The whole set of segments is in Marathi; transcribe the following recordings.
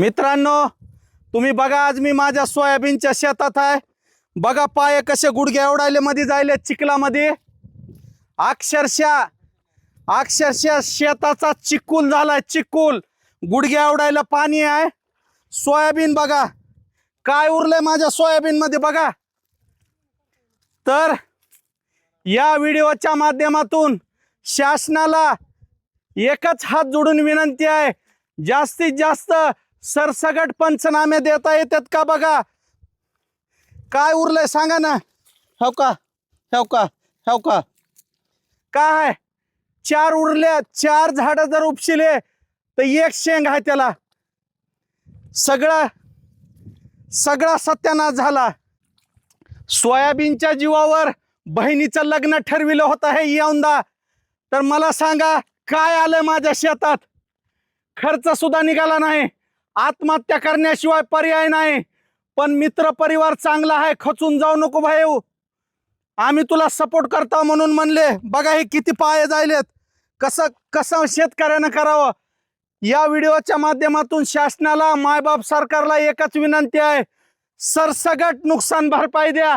मित्रांनो तुम्ही बघा आज मी माझ्या सोयाबीनच्या शेतात आहे. बघा पाय कसे गुडघे एवढायले मध्ये जायले चिखलामध्ये अक्षरशः अक्षरशः शेताचा चिकूल झालाय चिकूल. गुडघे एवढायला पाणी आहे. सोयाबीन बघा. काय उरलंय माझ्या सोयाबीनमध्ये बघा. तर या व्हिडिओच्या माध्यमातून शासनाला एकच हात जोडून विनंती आहे. जास्तीत जास्त सरसगट पंचनामे देता येतात का बघा? काय उरलंय सांगा ना. हो का? हो का? हो का? काय? चार उरल्या चार झाडं जर उपशिले तर एक शेंग आहे त्याला. सगळा सगळा सत्यानाश झाला. सोयाबीनच्या जीवावर बहिणीचं लग्न ठरविलं होतं हे येऊनदा तर मला सांगा काय आलं माझ्या शेतात? खर्च सुद्धा निघाला नाही. आत्महत्या करण्याशिवाय पर्याय नाही. पण मित्र परिवार चांगला आहे खचून जाऊ नको भाई आम्ही तुला सपोर्ट करता म्हणून म्हणले बघा हे किती पाय जायलेत. कसं कसं शेतकऱ्यानं करावं? या व्हिडिओच्या माध्यमातून शासनाला मायबाप सरकारला एकच विनंती आहे सरसगट नुकसान भरपाई द्या.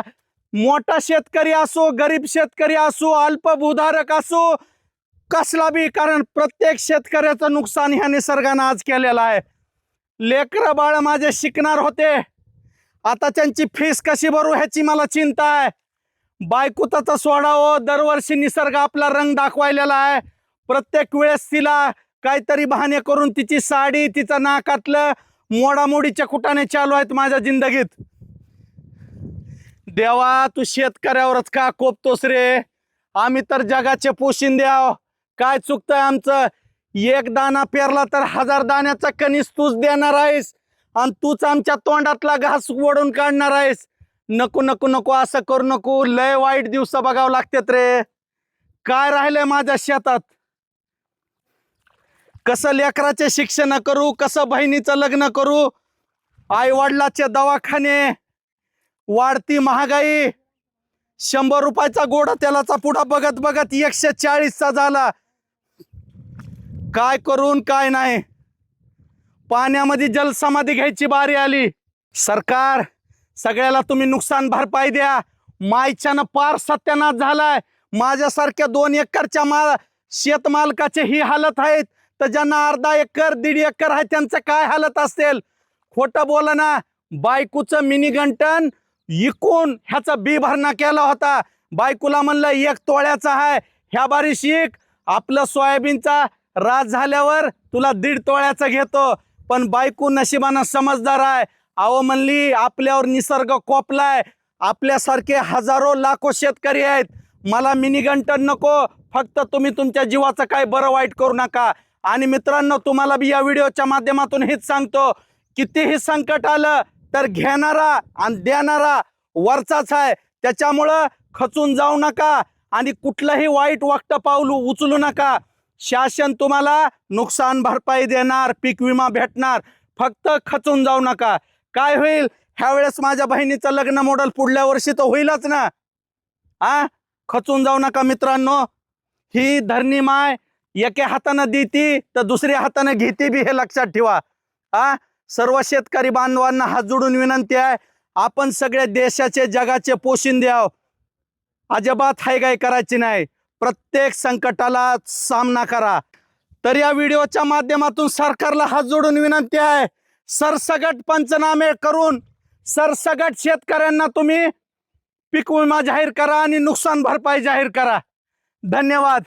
मोठा शेतकरी असो गरीब शेतकरी असो अल्पभूधारक असो कसला बी कारण प्रत्येक शेतकऱ्याचं नुकसान ह्या निसर्गानं आज केलेलं आहे. लेकरं बाळ माझे शिकणार होते. आता त्यांची फीस कशी भरू ह्याची मला चिंता आहे. बायकुताचा सोडावं दरवर्षी निसर्ग आपला रंग दाखवायलेला आहे. प्रत्येक वेळेस तिला काहीतरी बहाणे करून तिची साडी तिचं नाकातलं मोडामोडीच्या कुटाने चालू आहेत माझ्या जिंदगीत. देवा तू शेतकऱ्यावरच का कोपतोस रे? आम्ही तर जगाचे पोशिंदे द्याव काय चुकतंय आमचं? एक दाना पेरला तर हजार दाण्याचा कणीस तूच देणार आहेस. आणि तूच आमच्या तोंडातला घास ओढून काढणार आहेस. नको नको नको असं करू नको. लय वाईट दिवस बघावं लागतात रे. काय राहिलंय माझ्या शेतात? कसं लेकराचे शिक्षण करू कसं बहिणीचं लग्न करू? आई वडिलाचे दवाखाने वाढती महागाई शंभर रुपयाचा गोडा तेलाचा पुढा बघत बघत एकशे चाळीसचा झाला. काय करून काय नाही. पाण्यामध्ये जलसमाधी घ्यायची बारी आली. सरकार सगळ्याला तुम्ही नुकसान भरपाई द्या. मायच्यानं पार सत्यानाश झालाय. माझ्यासारख्या दोन एकरच्या मा शेतमालकाचे ही हालत आहेत. तर ज्यांना अर्धा एकर दीड एकर आहे त्यांचं काय हालत असेल? खोटं बोला ना. बायकूचं मिनी गंटन इकून ह्याचा बी भरणा केला होता. बायकूला म्हणलं एक तोळ्याचा आहे. ह्या बारी शिक आपलं सोयाबीनचा राज झाल्यावर तुला दीड तोळ्याचा घेतो. पण बायको नशिबानं समजदार आहे. अहो म्हणली आपल्यावर निसर्ग कोपलाय. आपल्यासारखे हजारो लाखो शेतकरी आहेत. मला मिनीगंटन नको. फक्त तुम्ही तुमच्या जीवाचं काय बरं वाईट करू नका. आणि मित्रांनो तुम्हाला बी या व्हिडिओच्या माध्यमातून हेच सांगतो. कितीही संकट आलं तर घेणारा आणि देणारा वरचाच आहे. त्याच्यामुळं खचून जाऊ नका आणि कुठलंही वाईट वागतं पाऊल उचलू नका. शासन तुम्हाला नुकसान भरपाई देणार पीक विमा भेटणार. फक्त खचून जाऊ नका. काय होईल? ह्या वेळेस माझ्या बहिणीचं लग्न मॉडेल पुढल्या वर्षी तर होईलच ना. आ? खचून जाऊ नका मित्रांनो. ही धरणी माय एके हातानं देती तर दुसऱ्या हातानं घेते बी हे लक्षात ठेवा. आ? सर्व शेतकरी बांधवांना हात जोडून विनंती आहे. आपण सगळ्या देशाचे जगाचे पोषण द्याव अजिबात हायगाय करायची नाही. प्रत्येक संकटाला सामना करा. तर या व्हिडिओच्या माध्यमातून सरकारला हात जोडून विनंती आहे सरसगट पंचनामे करून सरसगट शेतकऱ्यांना तुम्ही पीक विमा जाहीर करा आणि नुकसान भरपाई जाहीर करा. धन्यवाद.